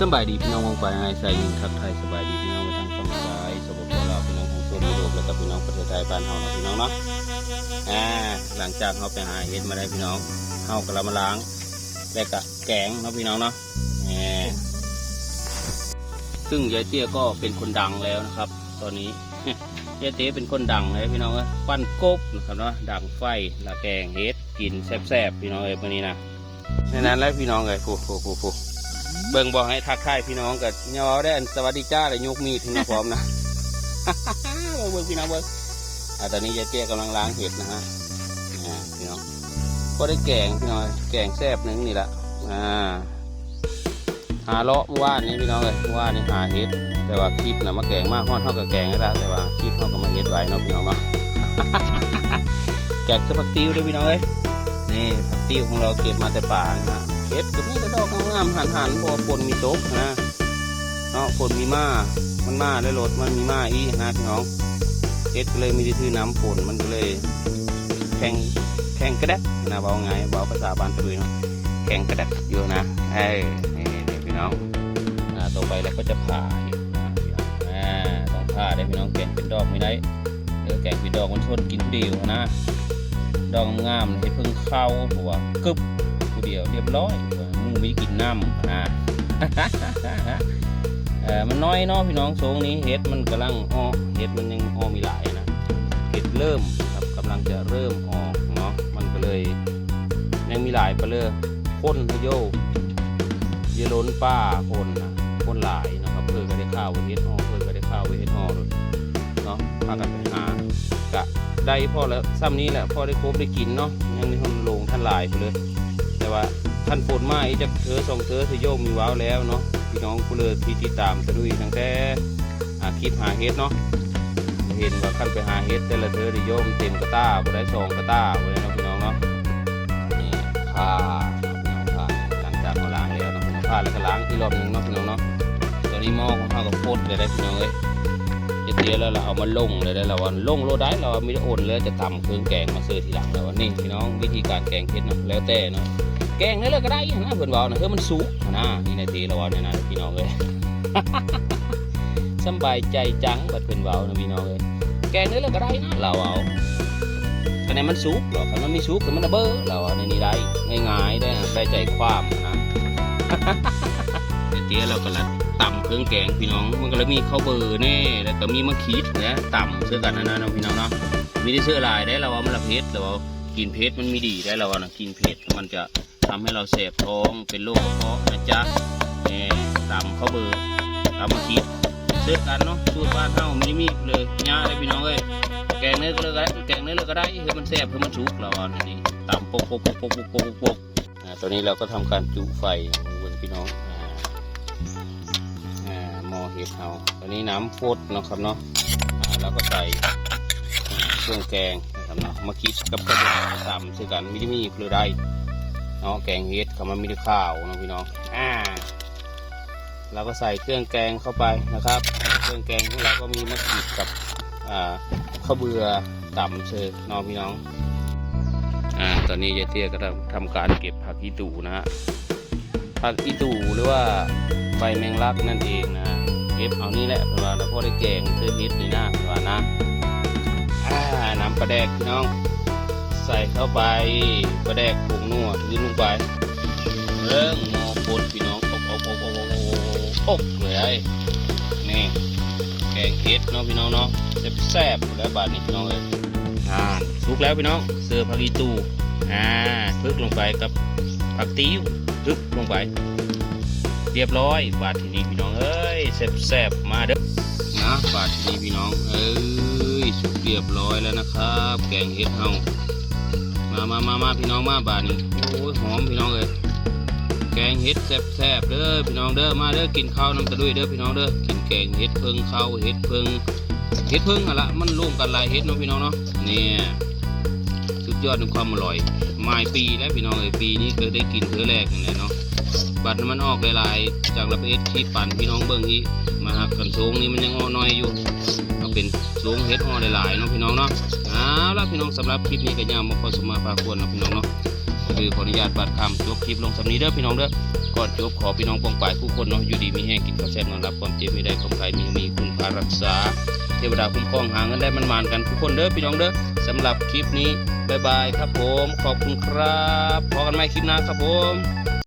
สบายดีพี่น้องวงไปไอ้ใส่ยิงทักไทยสบายดีพี่น้องไปทางฝั่งซ้ายสปปลาวพี่น้องทางโซนยุโรปแล้วก็พี่น้องประเทศไทยบ้านเฮาเนาะพี่น้องเนาะอ่าหลังจากเขาไปหาเห็ดมาได้พี่น้องเฮากระมาล้างแล้วก็แกงเนาะพี่น้องเนาะแหมซึ่งยายเตี้ยก็เป็นคนดังแล้วนะครับ ตอนนี้ ยายเตี้ยเป็นคนดังเลยพี่น้องปั้นกบนะครับเนาะดังไฟละแกงเห็ดกินแซ่บๆพี่น้องเอ้ยวันนี้นะในนั้นแล้วพี่น้องเอ้ยฟูฟูฟูฟู เบิ่งบอกให้ทักทายพี่น้องกับยอได้อันสวัสดีจ้าเลยยกมีดถึงมาพร้อมนะเบิ่งเบิ่งพี่น้องเบิ่งอ่าตอนนี้ยายเตี้ยกำลังล้างเห็ดนะฮะอ่าพี่น้องก็ได้แกงพี่น้องแกงแซ่บหนึ่งนี่แหละอ่าหาเลาะเมื่านนี้พี่น้องเลยเมื่านนี้หาเห็ด แต่ว่าคลิปนะมาแกงมากห้อนเท่ากับแกงแล้วแต่ว่าคลิปเท่ากับมาเห็ดไว้เนาะพี่น้องเนาะแกงสะผักติวด้วยพี่น้องเอ้ย นี่ผักติ้วของเราเก็บมาแต่ป่านะเก็บก็มีแต่ดอกงามๆหันๆเพอฝนมีตกนะเนาะฝนมีมามันมาแล้รถมันมีมาอีนะพี่น้องเก็ดก็เลยมีที่ถือน้ำฝนมันก็เลยแข็งแข็งกระแดกนะเบาไงเบาภาษาบ้านตุยเนาะแข็งกระแดกอยู่นะเอ้ยนี่นี่พี่น้องต่อไปเราก็จะผ่าอีกนะพี่น้องอ่าต้องผ่าได้พี่น้องแกงเป็นดอกไม่ได้เออแกงเป็นดอกมันชนกินเดียวนะ ดอกงามๆให้เพิ่งเข้าหัวกึบผู้เดียวเรียบร้อยมึงไม่กินน้ำนะเออมันน้อยเนาะพี่น้องโซงนี้เห็ดมันกำลังออกเห็ดมันยังออกมีหลายนะเห็ดเริ่มครับกำลังจะเริ่มออกเนาะมันก็เลยยังมีหลายไปเลยพ่นโยเยล้นป้าพ่นนะพ่นหลายนะครับเพื่อก็ได้ข้าวไว้เห็ดออกเพื่อก็ได้ข้าวไว้เห็ดออกเนาะพากันไปหา ได้พอแล้วซ้ำนี้แหละพอได้ครบได้กินเนาะยังมีคนลงท่านหลายไปเลย แต่ว่าท่านฝนมาอีกจะเธอสองเธอเธอโยมมีว้าวแล้วเนาะพี่น้องกูเลยที่ติดตามตะลุยตั้งแต่อาคลิปหาเฮ็ดเนาะเห็นว่าขั้นไปหาเฮ็ดแต่ละเธอได้โยมเต็มกระต้าบ่ได้สองกระต้าบ่ได้เนาะพี่น้องเนาะนี่ผ้าพี่น้องผ้าหลังจากเราล้างแล้วเนาะผ้าแล้วก็ล้างที่รอบหนึงเนาะพี่น้องเนาะตอนนี้หม้อของข้าวกับโคตรเลยได้พี่น้องเอ้ย จะเตียแล้วเราเอามาลงเลยได้เราว่าลงโลได้เราไม่ได้โอนเลยจะตำเครื่องแกงมาซื้อทีหลังแล้วว่านี่พี่น้องวิธีการแกงเผ็ดเนาะแล้วแต่เนาะแกงได้เลยก็ได้นะเพื่อนบอกนะเฮ้ยมันสุกนะนี่ในาทีเราว่าเนี่ยนะพี่น้องเลยสบายใจจังบัดเพื่อนเบานะพี่น้องเลยแกงได้เลยก็ได้นะเราเอาคะแนนมันสุกหรอกคันนไม่สุกแต่มันระเบ้อเราเอาในนี้ได้ง่ายๆได้ได้ใจความนะ เดี๋ยเราก็ละต่ำเครื่องแกงพี่น้อง มันก็เลยมีข้าวเบอร์แน่แล้วก็มีมะขีดนะต่ำเสื้อกันนะนะพี่น้องเนาะมีได้เสื้อลายได้เราว่ามันละเพชรเราว่ากินเพชรมันมีดีได้เราว่านะกินเพชรมันจะทำให้เราเสพท้องเป็นโรคกระเพาะนะจ๊ะนี่ต่ำข้าวเบอร์ต่ำมะขีดเสื้อกันเนาะสูตรบ้านเฮาไม่ได้มีเลยย่าเลยพี่น้องเอ้ยแกงเนื้อก็เลยแกงเนื้อเลยก็ได้เฮ้ยมันแซ่บเพื่อมันสุกเราว่านี่ต่ำปกปกปกปกปกปกปกตอนนี้เราก็ทำการจุไฟของพี่น้อง เห็ดเอาอันนี้น้ำฟดนะครับเนาะแล้วก็ใส่เครื่องแกงนะครับเนาะมาคิดกับกระดูกตำซื้อกันไม่ได้มีเกลือได้เนาะแกงเห็ดคำว่าม่ได้ข้าวเนาะพี่น้องอ่าเราก็ใส่เครื่องแกงเข้าไปนะครับ เครื่องแกงของเราก็มีมะขีดกับอ่าข้าวเบื่อตำเชิญเนาะพี่น้องอ่าตอนนี้ยายเตี้ยก็ทำทำการเก็บผักอีตูนะฮะผักอีตูหรือว่าใบแมงลักนั่นเองนะ ก็บเอานี่แหละเพื่อว่าเราพอได้แกงเสื้อฮิตนี่นะเพื่อว่านะน้ำปลาแดกพี่น้อง ใส่เข้าไปปลาแดกผงนัวทิ้งลงไปเริ่มงอปนพี่น้องอกอกอกอกอกอกเลยนี่แกงเฮ็ดเนาะพี่น้องเนาะแซ่บๆแล้วบาดนี้พี่น้องเลยอ่าสุกแล้วพี่น้องเสิร์ฟผักอีตูอ่าพึกลงไปกับผักติ้วพึบลงไป เรียบร้อยบาทที่นี่พี่น้องเอ้ย แซ่บๆมาเด้อนะบาทที่นี่พี่น้อง เอ้ยสุกเรียบร้อยแล้วนะครับ แกงเห็ดเฮามามามามาพี่น้องมาบาทนี้โอ้ยหอมพี่น้องเลยแกงเห็ดแซ่บๆเด้อพี่น้องเด้อมาเด้อกินข้าวน้ำตะลุยเด้อพี่น้องเด้อกินแกงเห็ดเพิงข้าวเห็ดเพิงเห็ดเพิงอะละมันร่วมกันหลายเห็ดเนาะพี่น้องเนาะเนี่ยสุดยอดในความอร่อยหมาปีแล้วพี่น้องเอ้ยปีนี้เคยได้กินเทือแรกนี่แหละเนาะ บัตรมันออกหลายๆจากระเบิดที่ปั่นพี่น้องเบิ้งอีมาหักกันสูงนี่มันยังอ้อน้อยอยู่เอาเป็นสูงเฮ็ดอ้อหลายๆเนาะพี่น้องเนาะเอาละพี่น้องสำหรับคลิปนี้ก็ย่ามาพอสมมาพาควรนะพี่น้องเนาะคือขออนุญาตบัดคำจบคลิปลงสำนี้เด้อพี่น้องเด้อก่อนจบขอพี่น้องปองปายผู้คนเนาะอยู่ดีมีแห้งกินข้าวแซ่บนอนรับความเจ็บไม่ได้ความไข้มีมีคุณพารักษา เทวดาคุ้มครองหาเงินได้มันมานกันทุกคนเด้อพี่น้องเด้อสำหรับคลิปนี้บายบายครับผม ขอบคุณครับพอกันใหม่คลิปหน้าครับผม